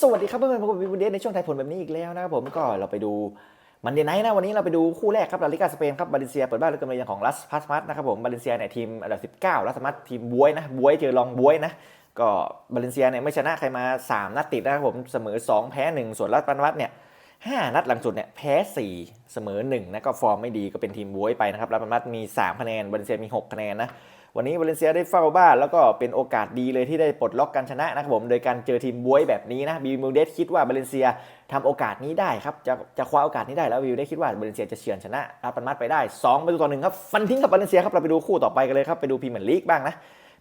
สวัสดีครับเพื่อนๆพบกับวิวเดสในช่วงไทยผลแบบนี้อีกแล้วนะครับผมก็เราไปดูมันเดนไนท์นะวันนี้เราไปดูคู่แรกครับลาลิกาสเปนครับบาเลนเซียเปิดบ้านด้วกำลังของลัสพาสมัสนะครับผมบาเลนเซียเนี่ยทีมอันดับ19ลัสมัสทีมบวยนะบวยเจอรองบวยนะก็บาเลนเซียเนี่ยไม่ชนะใครมา 3 นัดติดนะครับผมเสมอ 2 แพ้ 1 ส่วนลัสพาสมัสเนี่ย ห้านัดหลังสุดเนี่ยแพ้ 4 เสมอ1นะก็ฟอร์มไม่ดีก็เป็นทีมบวยไปนะครับลัสพัสมัสมี 3 คะแนนบาเลนเซียมี 6 คะแนนนะวันนี้วาเลนเซียได้เฝ้าบ้านแล้วก็เป็นโอกาสดีเลยที่ได้ปลดล็อกการชนะนะครับผมโดยการเจอทีมบวยแบบนี้นะบิวมิลเดสคิดว่าบาเลนเซียทำโอกาสนี้ได้ครับจะจะคว้าโอกาสนี้ได้แล้วบิวได้คิดว่าบาเลนเซียจะเฉือนชนะอาปันมัดไปได้2ประตูต่อหนึ่งครับฟันทิ้งกับบาเลนเซียครับเราไปดูคู่ต่อไปกันเลยครับไปดูพรีเมียร์ลีกบ้างนะ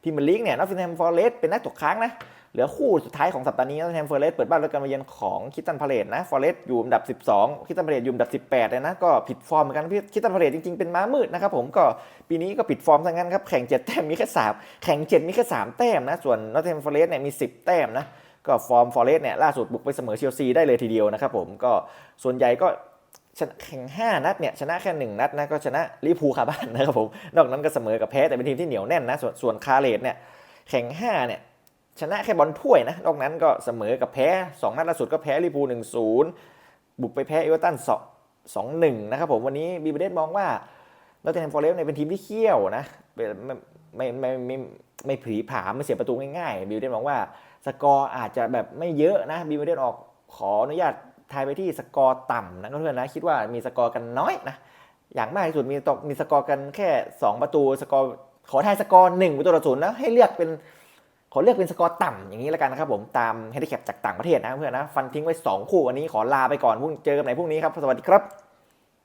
พรีเมียร์ลีกเนี่ยนอตติงแฮมฟอร์เรสต์เป็นนักตกค้างนะ เหลือคู่สุดท้ายของสัปดาห์นี้นอตติงแฮมฟอร์เรสเปิดบ้านด้วการมาเยือนของคิตันพาเลตนะฟอร์เรสอยู่อันดับ 12 คิตันพาเลตอยู่อันดับ 18เลยนะก็ผิดฟอร์มเหมือนกันพี่คิตันพาเลตจริงๆเป็นม้ามืดนะครับผมก็ปีนี้ก็ผิดฟอร์มทั้งนั้นครับแข่งเจ็ดแต้มมีแค่สามแข่งเจ็ดมีแค่สามแต้มนะส่วนนอตแฮมฟอร์เรสเนี่ยมี 10 แต้มนะก็ฟอร์มฟอร์เรสเนี่ยล่าสุดบุกไปเสมอเชลซีได้เลยทีเดียวนะครับผมก็ส่วนใหญ่ก็แข่ง 5 นัดเนี่ยชนะแค่ 1 นัดนะก็ชนะลิพูคาบ้านนะครับผมนอกนั้นก็เสมอกับแพ้แต่เป็นทีมที่เหนียวแน่นนะส่วนส่วนคาเลตเนี่ยแข่ง5เนี่ย ชนะแค่บอลถ้วยนะนอกนั้นก็เสมอกับแพ้ 2 นัดล่าสุดก็แพ้ลิเวอร์พูล1-0บุกไปแพ้เอเวอร์ตัน2 2-1นะครับผมวันนี้บีเบเดสมองว่านอตเทนฟอร์เรสเนี่ยเป็นทีมที่เขี้ยวนะไม่ไม่ไม่ไม่ไม่ผีผามไม่เสียประตูง่ายๆบีเบเดสมองว่าสกอร์อาจจะแบบไม่เยอะนะบีเบเดสออกขออนุญาตทายไปที่สกอร์ต่ำนะเพื่อนๆนะคิดว่ามีสกอร์กันน้อยนะอย่างมากที่สุดมีตกมีสกอร์กันแค่ 2 ประตูสกอร์ขอทายสกอร์1ประตูต่อศูนย์นะให้เลือกเป็น ขอเลือกเป็นสกอร์ต่ำอย่างนี้แล้วกันนะครับผมตามเฮดิแคปจากต่างประเทศนะเพื่อนนะฟันทิ้งไว้ 2 คู่วันนี้ขอลาไปก่อนพรุ่งเจอกันใหม่พรุ่งนี้ครับ สวัสดีครับ